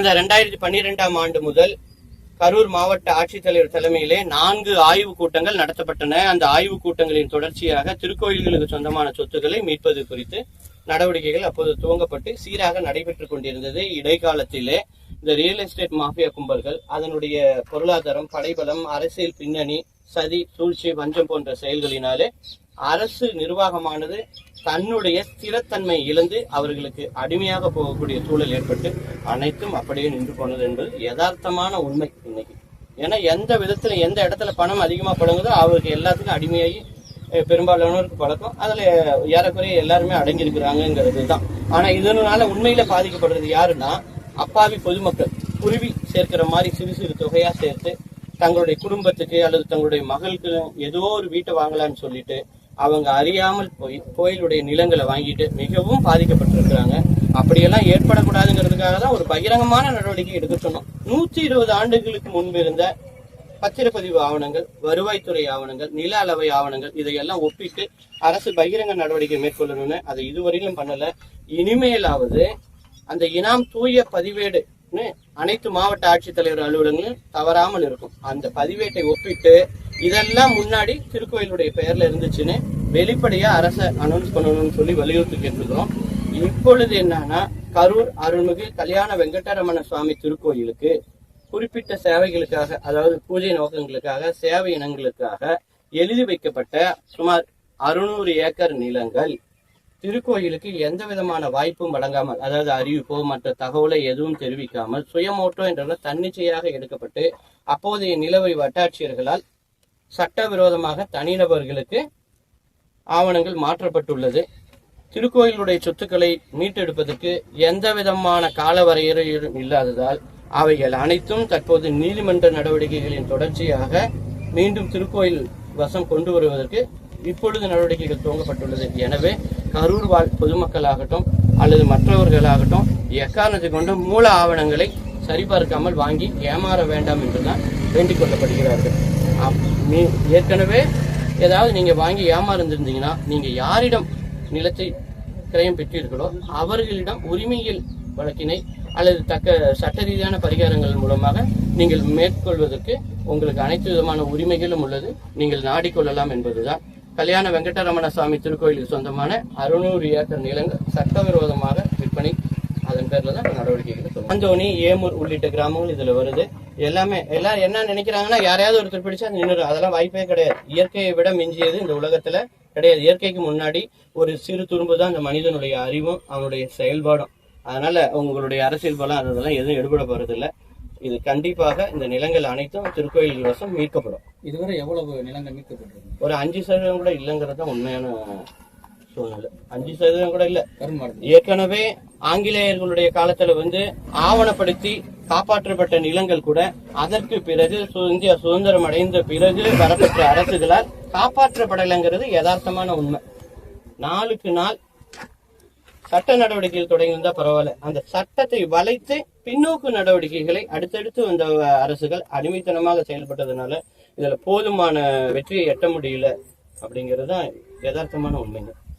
இந்த ரெண்டாயிரத்தி பன்னிரெண்டாம் ஆண்டு முதல் கரூர் மாவட்ட ஆட்சித்தலைவர் தலைமையிலே நான்கு ஆய்வு கூட்டங்கள் நடத்தப்பட்டன. அந்த ஆய்வு கூட்டங்களின் தொடர்ச்சியாக திருக்கோயில்களுக்கு சொந்தமான சொத்துக்களை மீட்பது குறித்து நடவடிக்கைகள் அப்போது துவங்கப்பட்டு சீராக நடைபெற்றுக் கொண்டிருந்தது. இடைக்காலத்திலே இந்த ரியல் எஸ்டேட் மாஃபியா கும்பல்கள் அதனுடைய பொருளாதாரம் படைபலம் அரசியல் பின்னணி சதி சூழ்ச்சி வஞ்சம் போன்ற செயல்களினாலே அரசு நிர்வாகமானது தன்னுடைய ஸ்திரத்தன்மை இழந்து அவர்களுக்கு அடிமையாக போகக்கூடிய சூழல் ஏற்பட்டு அனைத்தும் அப்படியே நின்று போனது என்பது யதார்த்தமான உண்மை இன்னைக்கு. ஏன்னா எந்த விதத்துல எந்த இடத்துல பணம் அதிகமா பழங்குதோ அவருக்கு எல்லாத்துக்கும் அடிமையாகி பெரும்பாலானோருக்கு பழக்கம். அதுல ஏறக்குறைய எல்லாருமே அடங்கியிருக்கிறாங்கிறது தான். ஆனா இதனால உண்மையில பாதிக்கப்படுறது யாருன்னா அப்பாவி பொதுமக்கள். குருவி சேர்க்கிற மாதிரி சிறு சிறு தொகையா சேர்த்து தங்களுடைய குடும்பத்துக்கு அல்லது தங்களுடைய மகளுக்கு ஏதோ ஒரு வீட்டை வாங்கலாம்னு சொல்லிட்டு அவங்க அறியாமல் போய் கோயிலுடைய நிலங்களை வாங்கிட்டு மிகவும் பாதிக்கப்பட்டிருக்கிறாங்க. அப்படியெல்லாம் ஏற்படக்கூடாதுங்கிறதுக்காக தான் ஒரு பகிரங்கமான நடவடிக்கை எடுக்க சொன்னோம். நூத்தி இருபது ஆண்டுகளுக்கு முன்பிருந்த பத்திரப்பதிவு ஆவணங்கள் வருவாய்த்துறை ஆவணங்கள் நில அளவை ஆவணங்கள் இதையெல்லாம் ஒப்பிட்டு அரசு பகிரங்க நடவடிக்கை மேற்கொள்ளணும்னு அதை இதுவரையிலும் பண்ணல. இனிமேலாவது அந்த இனாம் தூய பதிவேடுன்னு அனைத்து மாவட்ட ஆட்சித்தலைவர் அலுவலகங்களும் தவறாமல் இருக்கும். அந்த பதிவேட்டை ஒப்பிட்டு இதெல்லாம் முன்னாடி திருக்கோயிலுடைய பெயர்ல இருந்துச்சுன்னு வெளிப்படையா அரசை அனௌன்ஸ் பண்ணணும்னு சொல்லி வலியுறுத்தி கேட்டிருக்கிறோம் இப்பொழுது என்னன்னா கரூர் அருள்மிகு கல்யாண வெங்கடரமண சுவாமி திருக்கோயிலுக்கு குறிப்பிட்ட சேவைகளுக்காக அதாவது பூஜை நோக்கங்களுக்காக சேவை இனங்களுக்காக எழுதி வைக்கப்பட்ட சுமார் அறுநூறு ஏக்கர் நிலங்கள் திருக்கோயிலுக்கு எந்த விதமான வாய்ப்பும் வழங்காமல் அதாவது அறிவிப்போ மற்ற தகவலை எதுவும் தெரிவிக்காமல் சுயமோட்டோ என்ற தன்னிச்சையாக எடுக்கப்பட்டு அப்போதைய நிலவரி வட்டாட்சியர்களால் சட்டவிரோதமாக தனிநபர்களுக்கு ஆவணங்கள் மாற்றப்பட்டுள்ளது. திருக்கோயிலுடைய சொத்துக்களை மீட்டெடுப்பதற்கு எந்த விதமான கால வரையறையும் இல்லாததால் அவைகள் அனைத்தும் தற்போது நீதிமன்ற நடவடிக்கைகளின் தொடர்ச்சியாக மீண்டும் திருக்கோயில் வசம் கொண்டு வருவதற்கு இப்பொழுது நடவடிக்கைகள் துவங்கப்பட்டுள்ளது. எனவே கரூர் வாழ் பொதுமக்களாகட்டும் அல்லது மற்றவர்களாகட்டும் எக்காரணத்தை கொண்டு மூல ஆவணங்களை சரிபார்க்காமல் வாங்கி ஏமாற வேண்டாம் என்றுதான் வேண்டிக் கொள்ளப்படுகிறார்கள். ஏற்கனவே ஏதாவது நீங்க வாங்கி ஏமாறந்திருந்தீங்கன்னா நீங்க யாரிடம் நிலத்தை கிரயம் பெற்றீர்களோ அவர்களிடம் உரிமையில் வழக்கினை அல்லது தக்க சட்ட ரீதியான பரிகாரங்கள் மூலமாக நீங்கள் மேற்கொள்வதற்கு உங்களுக்கு அனைத்து விதமான உரிமைகளும் உள்ளது. நீங்கள் நாடிக்கொள்ளலாம் என்பதுதான். கல்யாண வெங்கடரமண சுவாமி திருக்கோயிலுக்கு சொந்தமான அறுநூறு ஏக்கர் நிலங்கள் சட்டவிரோதமாக விற்பனை அதன் பேர்ல தான் நடவடிக்கைகள் அந்தோணி ஏமூர் உள்ளிட்ட கிராமங்கள் இதுல வருது. எல்லாமே எல்லாரும் என்ன நினைக்கிறாங்கன்னா யாரையாவது ஒருத்தர் பிடிச்சா நின்று அதெல்லாம் வாய்ப்பே கிடையாது. இயற்கையை விட மிஞ்சியது இந்த உலகத்துல கிடையாது. இயற்கைக்கு முன்னாடி ஒரு சிறு துரும்பு தான் இந்த மனிதனுடைய அறிவும் அவனுடைய செயல்பாடும். அதனால உங்களுடைய அரசியல் பலம் அதெல்லாம் எதுவும் எடுபட போறதில்ல. இது கண்டிப்பாக இந்த நிலங்கள் அனைத்தும் திருக்கோயில் வசம் மீட்கப்படும். இதுவரை எவ்வளவு நிலங்கள் மீட்கப்பட்டிருக்கு ஒரு அஞ்சு சதவீதம் கூட இல்லைங்கிறது தான் உண்மையான சூழ்நிலை. அஞ்சு சதவீதம் கூட இல்ல. ஏற்கனவே ஆங்கிலேயர்களுடைய காலத்துல வந்து ஆவணப்படுத்தி காப்பாற்றப்பட்ட நிலங்கள் கூட அதற்கு பிறகு இந்தியா சுதந்திரம் அடைந்த பிறகு வரப்பெற்ற அரசுகளால் காப்பாற்றப்படலைங்கிறது யதார்த்தமான உண்மை. நாளுக்கு நாள் சட்ட நடவடிக்கைகள் தொடங்கியிருந்தா பரவாயில்ல. அந்த சட்டத்தை வளைத்து பின்னோக்கு நடவடிக்கைகளை அடுத்தடுத்து வந்த அரசுகள் அடிமைத்தனமாக செயல்பட்டதுனால இதுல போதுமான வெற்றியை எட்ட முடியல அப்படிங்கிறது தான் யதார்த்தமான உண்மைங்க.